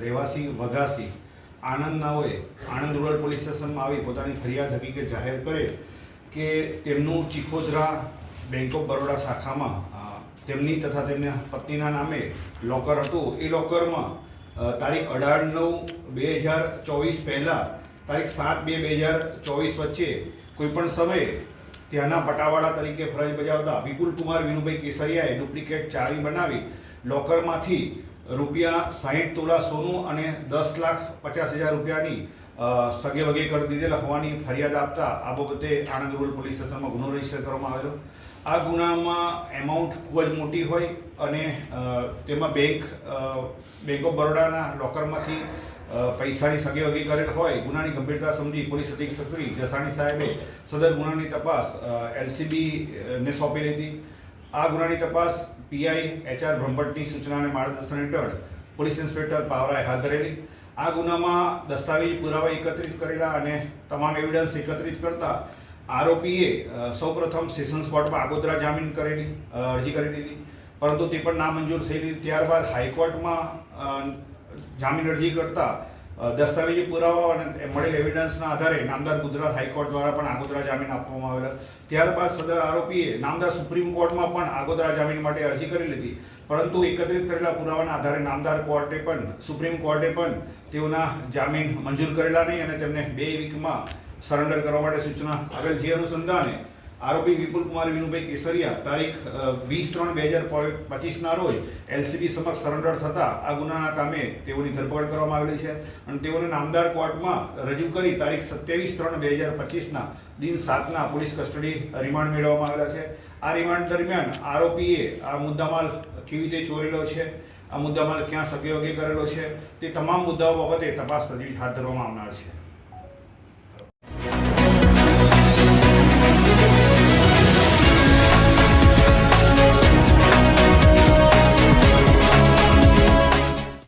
રહેવાસી આણંદ નાઓએ Anand rural police સ્ટેશનમાં આવી પોતાની ફરિયાદ હકીકત જાહેર કરે કે તેમનું ચીખોદરા બેંક ઓફ બરોડા શાખામાં તેમની તથા તેમના પત્નીના નામે લોકર હતું. એ લોકરમાં તારીખ અઢાર નવ બે હજાર ચોવીસ પહેલાં, તારીખ સાત બે બે હજાર ચોવીસ વચ્ચે કોઈપણ સમયે ત્યાંના પટાવાળા તરીકે ફરજ બજાવતા વિપુલ કુમાર વિનુભાઈ કેસરિયાએ ડુપ્લિકેટ ચાવી બનાવી લોકરમાંથી રૂપિયા સાહીઠ તોલા સોનું અને દસ લાખ પચાસ હજાર રૂપિયાની સગે વગે કરી દીધેલા હોવાની ફરિયાદ આપતા આ બાબતે આણંદ રૂરલ પોલીસ સ્ટેશનમાં ગુનો રજિસ્ટર કરવામાં આવેલો. આ ગુનામાં એમાઉન્ટ ખૂબ જ મોટી હોય અને તેમાં બેંક બેંક ઓફ બરોડાના લોકરમાંથી પૈસાની સગે વગે કરેલ હોય, ગુનાની ગંભીરતા સમજી પોલીસ અધિક્ષક શ્રી જસાણી સાહેબે સદર ગુનાની તપાસ એલસીબીને સોંપી હતી આ ગુનાની તપાસ પીઆઈ એચઆર બ્રહ્મભટ્ટની સૂચના અને માર્ગદર્શન હેઠળ પોલીસ ઇન્સ્પેક્ટર પાવરાએ હાથ ધરેલી. આ ગુનામાં દસ્તાવેજ પુરાવા એકત્રિત કરેલા અને તમામ એવિડન્સ એકત્રિત કરતા આરોપીએ સૌપ્રથમ સેશન્સ કોર્ટમાં આગોતરા જામીન કરેલી અરજી કરી દીધી. પરંતુ તે પણ નામંજૂર થયેલી ત્યારબાદ હાઈકોર્ટમાં જામીન અરજી કરતા દસ્તાવેજી પુરાવા અને મળેલ એવિડન્સના આધારે નામદાર ગુજરાત હાઈકોર્ટ દ્વારા પણ આગોતરા જામીન આપવામાં આવેલા. ત્યારબાદ સદર આરોપીએ નામદાર સુપ્રીમ કોર્ટમાં પણ આગોતરા જામીન માટે અરજી કરી લીધી. પરંતુ એકત્રિત કરેલા પુરાવાના આધારે નામદાર કોર્ટે પણ, સુપ્રીમ કોર્ટે પણ તેઓના જામીન મંજૂર કરેલા નહીં અને તેમને બે વીકમાં સરેન્ડર કરવા માટે સૂચના આવેલ જે અનુસંધાને આરોપી વિપુલ કુમાર વિનુભાઈ કેસરિયા તારીખ વીસ ત્રણ બે હજાર પચીસના રોજ એલસીબી સમક્ષ સરેન્ડર થતા આ ગુનાના કામે તેઓની ધરપકડ કરવામાં આવેલી છે અને તેઓને નામદાર કોર્ટમાં રજૂ કરી તારીખ સત્યાવીસ ત્રણ બે હજાર પચીસના દિન સાતના પોલીસ કસ્ટડી રિમાન્ડ મેળવવામાં આવેલા છે. આ રિમાન્ડ દરમિયાન આરોપીએ આ મુદ્દામાલ કેવી રીતે ચોરેલો છે, આ મુદ્દામાલ ક્યાં સગે વગે કરેલો છે, તે તમામ મુદ્દાઓ બાબતે તપાસ તજવીજ હાથ ધરવામાં આવનાર છે.